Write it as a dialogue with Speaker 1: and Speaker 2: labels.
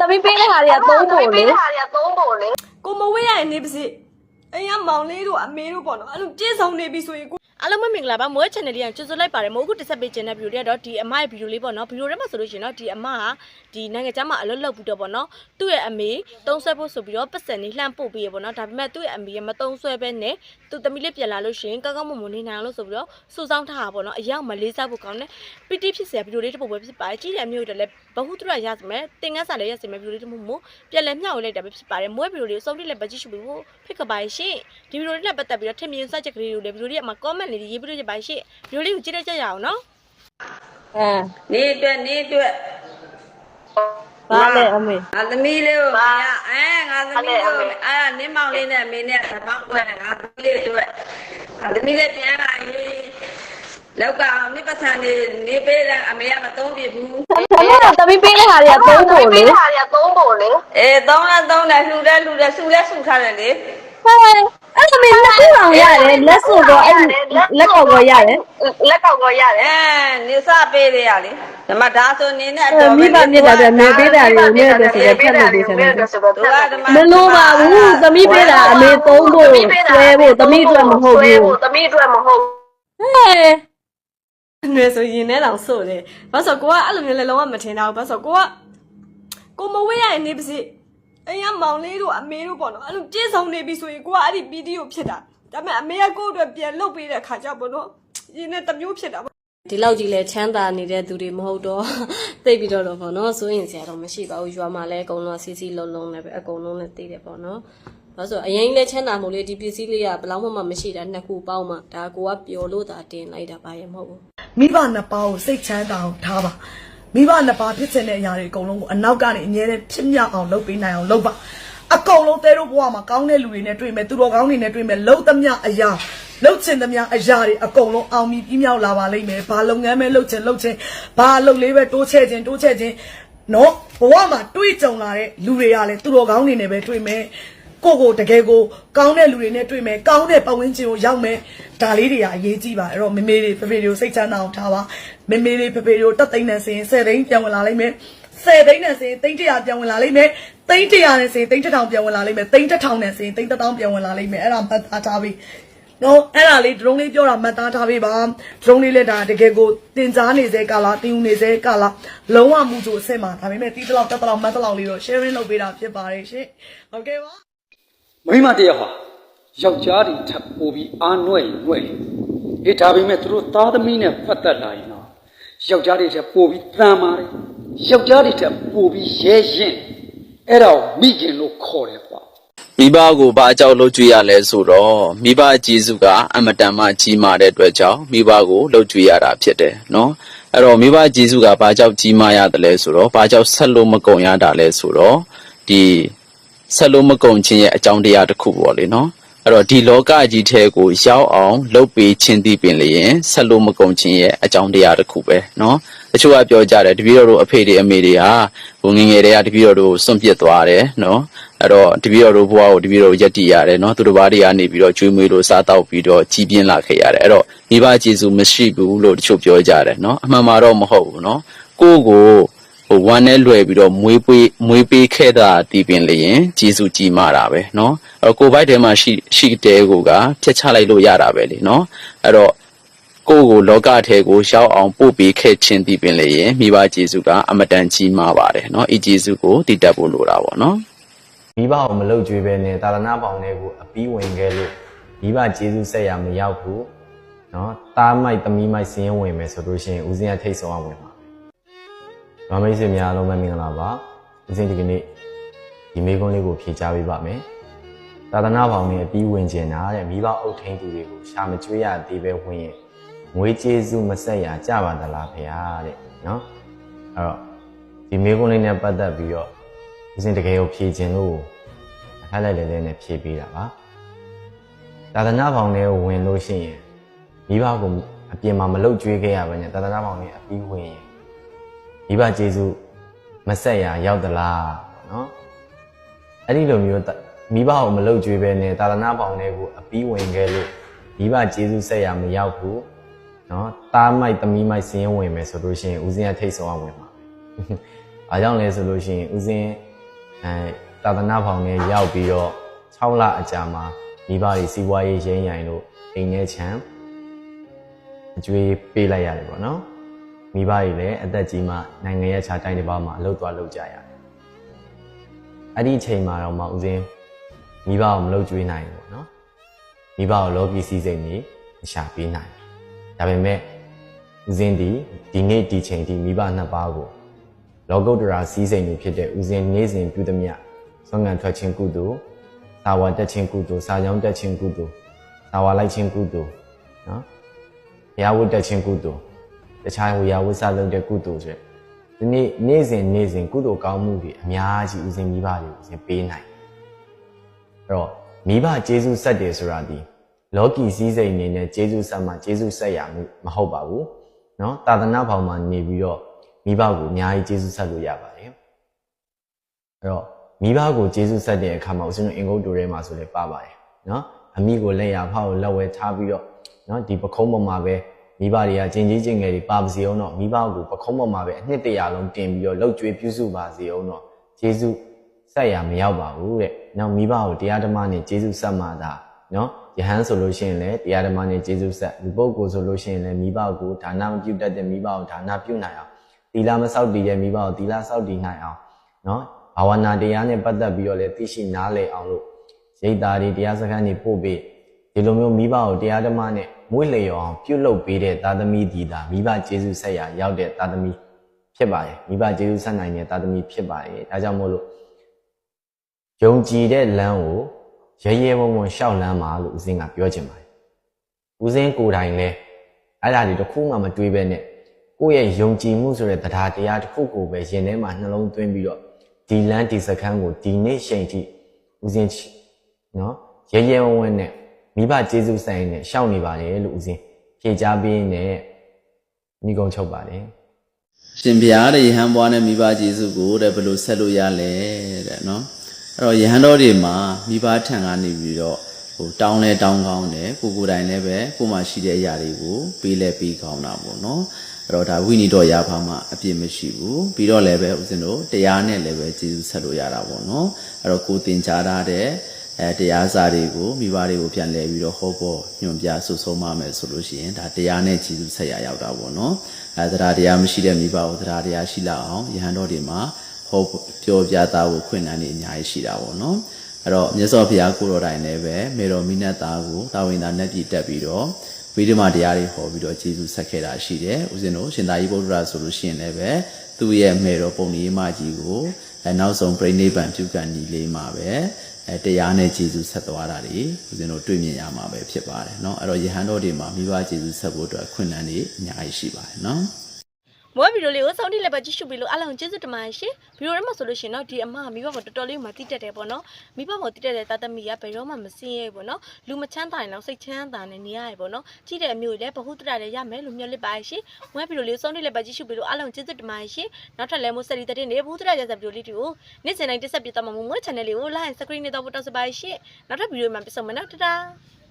Speaker 1: သမီးပေးတဲ့ဟာတွေကသုံးဖို့လေ
Speaker 2: ဟာရသုံးဖို့လေ
Speaker 3: ကိုမဝေးရရင်နေပါစေအိမ်ကမောင်လေးတို့အမေတို့ပေါ့နော်အဲ့လိုပြည့်စုံနေပြီဆိုရင်ကို
Speaker 4: အားလုံးပဲမင်္ဂလာပါမိုး channel လေးကကြိုဆိုလိုက်ပါတယ်မိုးအခုတစ်ဆက်ပေးခြင်းတဲ့ video တွေကတော့ဒီအမရဲ့ video လေးပေါ့နော် video ထဲမှာဆိုလို့ရှိရင်တော့ဒီအမကဒီနိုင်ငံခြားမှာအလုပ်လုပ်ပြီးတော့ပေါ့နော်သူ့ရဲ့အမေတုံးဆွဲဖို့ဆိုပြီးတော့ပတ်စံနေလှမ်းပို့ပေးရပေါ့နော်ဒါပေမဲ့သူ့ရဲ့အမေကမတုံးဆွဲပဲနဲ့သူသမီးလေးပြန်လာလို့ရှိရင်ကောင်းကောင်းမွန်မွန်နေနိုင်အောင်လို့ဆိုပြီးတော့စူဆောင်းထားတာပေါ့နော်အရောက်မလေးစားဖို့ကောင်းတယ်ပီတိဖြစ်စရာ video လေးတစ်ပုဒ်ပဲဖြစ်ပါတယ်ကြီးတဲ့အမျိုးတွေလည်းဘဟုသူရရစမယ်တင်ငန်းစာလည်းရစမယ် video လေးတစ်မှုမို့ပြန်လဲမျှဝေလိုက်တာပဲဖြစ်ပါတယ်မိုး video လေးကိုစုံတိလည်းပဲကြည့်ရှုပြီးဖို့ဖိတ်ကပါရှင်ဒီ video လေးနဲ့ပတ်သက်ပြီးတော့ထင်မြင်စကြက်ကလေးတွေလည်း video လေးကမှာ comment လေးရေးပြီးတော့ကြပါရှင် video လေးကိုကြည့်လိုက်ကြရအောင်နော်
Speaker 1: အဲ
Speaker 5: နေအတွက်နေအတွက်
Speaker 1: ဘာလဲအမေ
Speaker 5: ငါသမီးလေးကိုမရအဲငါသမီးလေးကိုအဲနင်းမောင်လေးနဲ့အမေနဲ့သဘောက်ွယ်ငါသမီးလေးအတွက်ငါသမီးလေးပြန်လာရေးလောက်ကအောင်နိပ္ပသန်နေနေပေးတဲ့အမေကမသုံးပြဘူး
Speaker 1: သမီးကသမီးပေးတဲ့ဟာတွေကသုံးဖို့လေ
Speaker 2: ဟာရသုံးဖို့လေ
Speaker 5: အေးသုံးလားသုံးတယ်လှူတယ်လှူတယ်လှူတယ်လှူထားတယ်လေ
Speaker 1: ဟဲ့အဲ့သမီးလ က်ခုအောင်ရတယ်လက်စုတော့အဲ့လက်ကောက်ကောရတယ်
Speaker 2: လက်ကောက်ကောရတယ်
Speaker 5: အဲနေစပေးတယ်ရလေဓမ္မဒါဆိုနေနဲ့အ
Speaker 1: အဲ
Speaker 5: တော်
Speaker 1: မိဘမြစ်တာတဲ့နေပေးတာတွေကိုနေတယ်ဆိုတော့ဖတ်လို့ပေးတယ်
Speaker 5: သူကဓမ္မ
Speaker 1: မလို့ပါဘူးသမီးပေးတာအမေသုံးဖို့ဆွဲဖို့သမီးအတွက်မဟုတ်ဘူး
Speaker 2: သမီးအတွက်မဟုတ်
Speaker 1: ဟဲ့
Speaker 3: ငွေဆိုရင်နဲ့တောင်ဆို့တယ်ဘာလို့ဆိုကိုကအဲ့လိုမျိုးလည်းလုံးဝမထင်တော့ဘူးဘာလို့ဆိုကိုကကိုမဝေးရရင်နေပါစေအိမ်ကမောင်လေးတို့အမေတို့ပေါ့နော်အဲ့လိုပြည့်စုံနေပြီဆိုရင်ကိုကအဲ့ဒီပီတီကိုဖြစ်တာ ဒါပေမဲ့အမေကကိုယ့်အတွက်ပြန်လုပ်ပေးတဲ့ခါကျပေါ့နော်ရင်နဲ့တစ်မျိုးဖြစ်တာပေါ့
Speaker 6: ဒီလောက်ကြီးလဲချမ်းသာနေတဲ့သူတွေမဟုတ်တော့သိပ်ပြီးတော့တော့ဗောနော်စိုးရင်စရာတော့မရှိပါဘူးရွာမှာလည်းအကုန်လုံးစီစီလုံးလုံးနဲ့ပဲအကုန်လုံးနဲ့သိတယ်ဗောနော်ဘာလို့ဆိုအရင်လဲချမ်းသာမှုလေးဒီပစ္စည်းလေးကဘယ်လောက်မှမရှိတာနှစ်ခုပေါင်းမှဒါကိုကပျော်လို့သာတင်လိုက်တာပါရဲ့မဟုတ်ဘူး
Speaker 7: မိဘနှစ်ပါးကိုစိတ်ချမ်းသာအောင်ထားပါမိဘနှစ်ပါးဖြစ်ချင်တဲ့အရာတွေအကုန်လုံးကိုအနောက်ကနေအမြဲတမ်းဖြစ်မြောက်အောင်လုပ်ပေးနိုင်အောင်လုပ်ပါ အကုန်လုံးတဲတို့ဘဝမှာကောင်းတဲ့လူတွေနဲ့တွေ့မယ်သူတော်ကောင်းတွေနဲ့တွေ့မယ်လှုပ်သမျှအရာလှုပ်ချင်သမျှအရာတွေအကုန်လုံးအောင်မြင်ပြီးမြောက်လာပါလိမ့်မယ်ဘာလုပ်ငန်းပဲလှုပ်ချင်လှုပ်ချင်ဘာလုပ်လေးပဲတိုးချဲ့ခြင်းတိုးချဲ့ခြင်းနော်ဘဝမှာတွေ့ကြုံလာတဲ့လူတွေကလည်းသူတော်ကောင်းတွေနဲ့ပဲတွေ့မယ်ကိုကိုတကယ်ကိုကောင်းတဲ့လူတွေနဲ့တွေ့မယ်ကောင်းတဲ့ပတ်ဝန်းကျင်ကိုရောက်မယ်ဒါလေးတွေကအရေးကြီးပါအဲ့တော့မေမေတွေဖေဖေတွေကိုစိတ်ချမ်းသာအောင်ထားပါမေမေတွေဖေဖေတွေကိုတက်သိန်းနဲ့ဆိုရင်10သိန်းပြန်ဝင်လာလိမ့်မယ် 10သိန်းနဲ့ဆိုရင်သိန်း100ပြန်ဝင်လာလိမ့်မယ်သိန်း100နဲ့ဆိုရင်သိန်း1000ပြန်ဝင်လာလိမ့်မယ်သိန်း1000နဲ့ဆိုရင်သိန်း1000ပြန်ဝင်လာလိမ့်မယ်အဲ့ဒါမှတ်သားထားပြီးနော်အဲ့ဒါလေးဒရုန်းလေးပြောတာမှတ်သားထားပေးပါဒရုန်းလေးလည်းဒါတကယ်ကိုတင်ကြားနေစေကာလာတင်ယူနေစေကာလာလုံးဝမှုကြိုအစ်စ်မှာဒါပေမဲ့တီးတလောက်တက်တလောက်မှတ်တလောက်လေးတော့ sharing လုပ်ပေးတာဖြစ်ပါတယ်ရှင်ဟုတ်ကဲ့ပါ
Speaker 8: မိမတယောက်ဟာယောက်ျားတွေထပ်ပို့ပြီးအားနွဲ့ရင်နွဲ့ရင်အေးဒါပေမဲ့သူတို့သားသမီးနဲ့ပတ်သက်လာရင်တော့ယောက်ျားတွေထပ်ပို့ပြီးတန်ပါတယ် ယောက်ျားတွေထပ်ပို့ပြီးရဲရင်အဲ့ဒါကိုမိခင်လို့ခေါ်တယ်ကွာ
Speaker 9: မိဘကိုဘာအကြောက်လုပ်ကြွေရလဲဆိုတော့မိဘအကြီးစုကအမတန်မှကြီးမားတဲ့အတွက်ကြောင့်မိဘကိုလုပ်ကြွေရတာဖြစ်တယ်နော်အဲ့တော့မိဘအကြီးစုကဘာကြောင့်ကြီးမားရတယ်လဲဆိုတော့ဘာကြောင့်ဆက်လို့မကုန်ရတာလဲဆိုတော့ဒီဆက်လို့မကုန်ခြင်းရဲ့အကြောင်းတရားတစ်ခုပေါ့လေနော်အဲ့တော့ဒီလောကကြီးထဲကိုရောက်အောင်လုပ်ပေးခြင်းတည်ပင်လျင်ဆက်လို့မကုန်ခြင်းရဲ့အကြောင်းတရားတစ်ခုပဲနော် တချို့ကပြောကြတယ်တပည့်တော်တို့အဖေတွေအမေတွေဟာဟိုငယ်ငယ်တည်းကတပည့်တော်တို့စွန့်ပစ်သွားတယ်နော်အဲ့တော့တပည့်တော်တို့ဘဝကိုတပည့်တော်တို့ယက်တည်ရတယ်နော်သူတို့ဘာတွေကနေပြီးတော့ကျွေးမွေးလို့စားတောက်ပြီးတော့ကြီးပြင်းလာခဲ့ရတယ်အဲ့တော့မိဘကျေးဇူးမရှိဘူးလို့တချို့ပြောကြတယ်နော်အမှန်မှာတော့မဟုတ်ဘူးနော်ကိုယ့်ကိုဟိုဝမ်းနဲ့လွယ်ပြီးတော့မွေးပေးမွေးပေးခဲ့တာတည်ပင်လျင်ကျေးဇူးကြီးမာတာပဲเนาะအဲ့တော့ကိုယ်ဘိုက်ထဲမှာရှိရှိတဲ့ကိုကဖျက်ချလိုက်လို့ရတာပဲလေเนาะအဲ့တော့ ကိုယ့်ကိုလောကထဲကိုရောက်အောင်ပို့ပေးခဲ့ခြင်းတည်ပင်လျင်မိဘကျေးဇူးကအမတန်ကြီးမာပါတယ်เนาะဤကျေးဇူးကိုတည်တတ်ဖို့လိုတာပေါ့เนาะ
Speaker 10: မိဘကိုမလုတ်ကြွေးပဲနဲ့သာသနာပေါင်းတွေကိုအပီးဝင်ခဲ့လို့မိဘကျေးဇူးဆက်ရမရောက်ဘူးเนาะတားမိုက်သမီးမိုက်စင်းရင်ဝင်မယ်ဆိုလို့ရှိရင်ဦးစင်းကထိတ်ဆုံးအောင်ဝင်ပါမမိတ်ဆွေများအားလုံးပဲမင်္ဂလာပါဦးစင်းဒီကနေ့ဒီမေကွန်းလေးကိုဖြေချပေးပါမယ်သာသနာပေါင်းနဲ့အပီးဝင်ကျင်တာတဲ့မိဘအုပ်ထိန်သူတွေကိုရှာမကျွေးရသေးပဲဝင်ရင် ငွေကျေးဇူးမဆက်ရကြပါသလားဖေဟာတဲ့နော်အဲ့တော့ဒီမေးခွန်းလေးနဲ့ပတ်သက်ပြီးတော့ဦးစင်တကယ်ကိုဖြေခြင်းလို့အခက်လိုက်လဲလဲနဲ့ဖြေပေးတာပါသာသနာဘောင်ထဲကိုဝင်လို့ရှိရင်မိဘကိုအပြင်မှာမလုတ်ကျွေးခဲ့ရပါနဲ့သာသနာဘောင်ထဲအပြီးဝင်ရင်မိဘကျေးဇူးမဆက်ရရောက်သလားနော်အဲ့ဒီလိုမျိုးမိဘကိုမလုတ်ကျွေးဘဲနဲ့သာသနာဘောင်ထဲကိုအပြီးဝင်ခဲ့လို့မိဘကျေးဇူးဆက်ရမရောက်ဘူး နော်တားမိုက်သမီးမိုက်စင်းရင်ဝင်မယ်ဆိုလို့ရှိရင်ဦးစင်ကထိတ်ဆုံးအောင်ဝင်ပါအားကြောင့်လဲဆိုလို့ရှိရင်ဦးစင်းအဲတာသနာဖောင်နဲ့ရောက်ပြီးတော့6လအကြာမှာမိဘတွေစီးပွားရေးရင်းရိုင်လို့အိမ်ထဲချမ်းအကျွေးပေးလိုက်ရတယ်ပေါ့နော်မိဘတွေလည်းအသက်ကြီးမှနိုင်ငံရဲ့ခြားတိုင်းတစ်ပါးမှာအလုပ်သွားလုပ်ကြရတယ်အဲ့ဒီအချိန်မှာတော့မှဦးစင်းမိဘကိုမလုပ်ကျွေးနိုင်ဘူးပေါ့နော်မိဘကိုလောကီစီးစိမ်ကြီးမရှာပေးနိုင်ဘူး ဒါပေမဲ့ဦးစင်းဒီဒီနေ့ဒီချိန်ဒီမိဘနှစ်ပါးကိုလောကုတ္တရာစီးစိမ်တွေဖြစ်တဲ့ဦးဇင်းနေစဉ်ပြုသမျှသွန်ငံထွက်ခြင်းကုသိုလ်စာဝါတက်ခြင်းကုသိုလ်စာကြောင်းတက်ခြင်းကုသိုလ်စာဝါလိုက်ခြင်းကုသိုလ်နော်ဘုရားဝတ်တက်ခြင်းကုသိုလ်တခြားဝေယဝတ်စလုပ်တဲ့ကုသိုလ်ဆိုဒီနေ့နေ့စဉ်နေ့စဉ်ကုသိုလ်ကောင်းမှုတွေအများကြီးဦးဇင်းမိဘတွေဦးဇင်းပေးနိုင်အဲ့တော့မိဘကျေးဇူးဆက်တယ်ဆိုတာဒီ လောကီစည်းစိမ်အနေနဲ့ကျေးဇူးဆက်မှကျေးဇူးဆက်ရမှုမဟုတ်ပါဘူးเนาะတာသနာဖောင်မှာနေပြီးတော့မိဘကိုအများကြီးကျေးဇူးဆက်လို့ရပါတယ်အဲ့တော့မိဘကိုကျေးဇူးဆက်တဲ့အခါမှာဦးဇင်းတို့အင်္ဂုတ္တထဲမှာဆိုလည်းပါပါတယ်เนาะအမိကိုလက်ရဖောက်ကိုလက်ဝဲထားပြီးတော့เนาะဒီပခုံးပေါ်မှာပဲမိဘတွေကကျင်ကြီးကျင်ငယ်တွေပါပါစေအောင်တော့မိဘကိုပခုံးပေါ်မှာပဲအနှစ်တရာလုံးတင်ပြီးတော့လှုပ်ကြွေးပြုစုပါစေအောင်တော့ကျေးဇူးဆက်ရမရောက်ပါဘူးတဲ့။နောက်မိဘကိုတရားဓမ္မနဲ့ကျေးဇူးဆက်မှသာ နော်ယဟန်ဆိုလို့ရှိရင်လည်းတရားဓမ္မနဲ့ကျေးဇူးဆက်လူပုဂ္ဂိုလ်ဆိုလို့ရှိရင်လည်းမိဘကိုဒါနမပြုတတ်တဲ့မိဘကိုဒါနပြုနိုင်အောင်သီလမဆောက်တည်တဲ့မိဘကိုသီလဆောက်တည်နိုင်အောင်နော်ဘာဝနာတရားနဲ့ပတ်သက်ပြီးတော့လည်းသိရှိနားလည်အောင်လို့ရိတ်သားတွေတရားစခန်းတွေပို့ပေးဒီလိုမျိုးမိဘကိုတရားဓမ္မနဲ့မွေးလျော်အောင်ပြုလုပ်ပေးတဲ့သာသမီဒီတာမိဘကျေးဇူးဆက်ရရောက်တဲ့သာသမီဖြစ်ပါတယ်မိဘကျေးဇူးဆက်နိုင်တဲ့သာသမီဖြစ်ပါတယ်ဒါကြောင့်မို့လို့ယုံကြည်တဲ့လမ်းကို ရဲရဲဝံ့ဝံ့ရှောက်လမ်းပါလို့ဦးစင်းကပြောချင်ပါတယ်ဦးစင်းကိုယ်တိုင်လည်းအဲ့ဒါတွေတစ်ခုမှမတွေးပဲနဲ့ကိုယ့်ရဲ့ယုံကြည်မှုဆိုတဲ့တရားတရားတစ်ခုကိုပဲရင်ထဲမှာနှလုံးသွင်းပြီးတော့ဒီလမ်းဒီစခန်းကိုဒီနေ့ရှိန်ထိဦးစင်းချနော်ရဲရဲဝံ့ဝံ့နဲ့မိဘကျေးဇူးဆိုင်နဲ့ရှောက်နေပါတယ်လို့ဦးစင်းဖြေချပေးနဲ့ညီကုံချုပ်ပါတယ်
Speaker 9: ရှင်ဘုရားတဲ့ယဟန်ဘွားနဲ့မိဘကျေးဇူးကိုတဲ့ဘယ်လိုဆက်လို့ရလဲတဲ့နော် အဲ့တော့ယဟန်တော်တွေမှာမိဘထံကနေပြီးတော့ဟိုတောင်းလဲတောင်းကောင်းတယ်ကိုကိုယ်တိုင်လည်းပဲကိုမှရှိတဲ့အရာတွေကိုပေးလဲပေးကောင်းတာပေါ့နော်အဲ့တော့ဒါဝိနည်းတော်ရဖာမှအပြစ်မရှိဘူးပြီးတော့လည်းပဲဦးဇင်းတို့တရားနဲ့လည်းပဲကျေးဇူးဆက်လို့ရတာပေါ့နော်အဲ့တော့ကိုတင်ကြားထားတဲ့အဲတရားစာတွေကိုမိဘတွေကိုပြန်လဲပြီးတော့ဟောပေါ်ညွှန်ပြဆုဆုံးမမယ်ဆိုလို့ရှိရင်ဒါတရားနဲ့ကျေးဇူးဆက်ရရောက်တာပေါ့နော်အဲတရားတရားမရှိတဲ့မိဘကိုတရားတရားရှိလာအောင်ယဟန်တော်တွေမှာ ဟောပြောပြသားဖို့ခွင့်လန်းနေအများကြီးရှိတာပေါ့နော်အဲ့တော့မြတ်စွာဘုရားကိုတော်တိုင်လည်းပဲမေတော်မိနတ်သားကိုတာဝန်သားနဲ့ပြည်တက်ပြီးတော့ဝိဓမတရားတွေဟောပြီးတော့ကျေးဇူးဆက်ခဲ့တာရှိတယ်ဦးဇင်းတို့ရှင်သာရိပုတ္တရာဆိုလို့ရှိရင်လည်းပဲသူ့ရဲ့မေတော်ပုံနေမကြီးကိုအဲနောက်ဆုံးပြိဋိဘံပြုကန်ညီလေးမှာပဲအဲတရားနဲ့ကျေးဇူးဆက်သွားတာတွေဦးဇင်းတို့တွေ့မြင်ရမှာပဲဖြစ်ပါတယ်เนาะအဲ့တော့ယဟန်တော်တွေမှာမိဘကျေးဇူးဆက်ဖို့အတွက်ခွင့်လန်းနေအများကြီးရှိပါတယ်เนาะ
Speaker 4: မောဗီဒီယိုလေးကိုစောင့်ကြည့်လိုက်ပါကြည့်ရှုပြီးလို့အားလုံးကျေးဇူးတင်ပါတယ်ရှင်ဗီဒီယိုထဲမှာဆိုလို့ရှင်တော့ဒီအမကမိဘပေါ်တော်တော်လေးမှတိတက်တယ်ပေါ့နော်မိဘပေါ်တိတက်တဲ့တာသမီကဘယ်တော့မှမစင်းရဲပေါ့နော်လူမချမ်းသာရင်တော့စိတ်ချမ်းသာနေနေရတယ်ပေါ့နော်ကြည့်တဲ့အမျိုးလည်းဘဟုတရလည်းရမယ်လို့မျှော်လင့်ပါတယ်ရှင်ဝဲဗီဒီယိုလေးကိုစောင့်ကြည့်လိုက်ပါကြည့်ရှုပြီးလို့အားလုံးကျေးဇူးတင်ပါတယ်ရှင်နောက်ထပ်လည်းမိုးစရီတဲ့နေဘဟုတရရစဗီဒီယိုလေးတွေကိုနေ့စဉ်တိုင်းတက်ဆက်ပြသမှာမို့မို့ channel လေးကို like subscribe နဲ့တော့ပို့တော့စပါရှင်နောက်ထပ်ဗီဒီယိုမှာပြန်ဆုံမယ်နော်တတား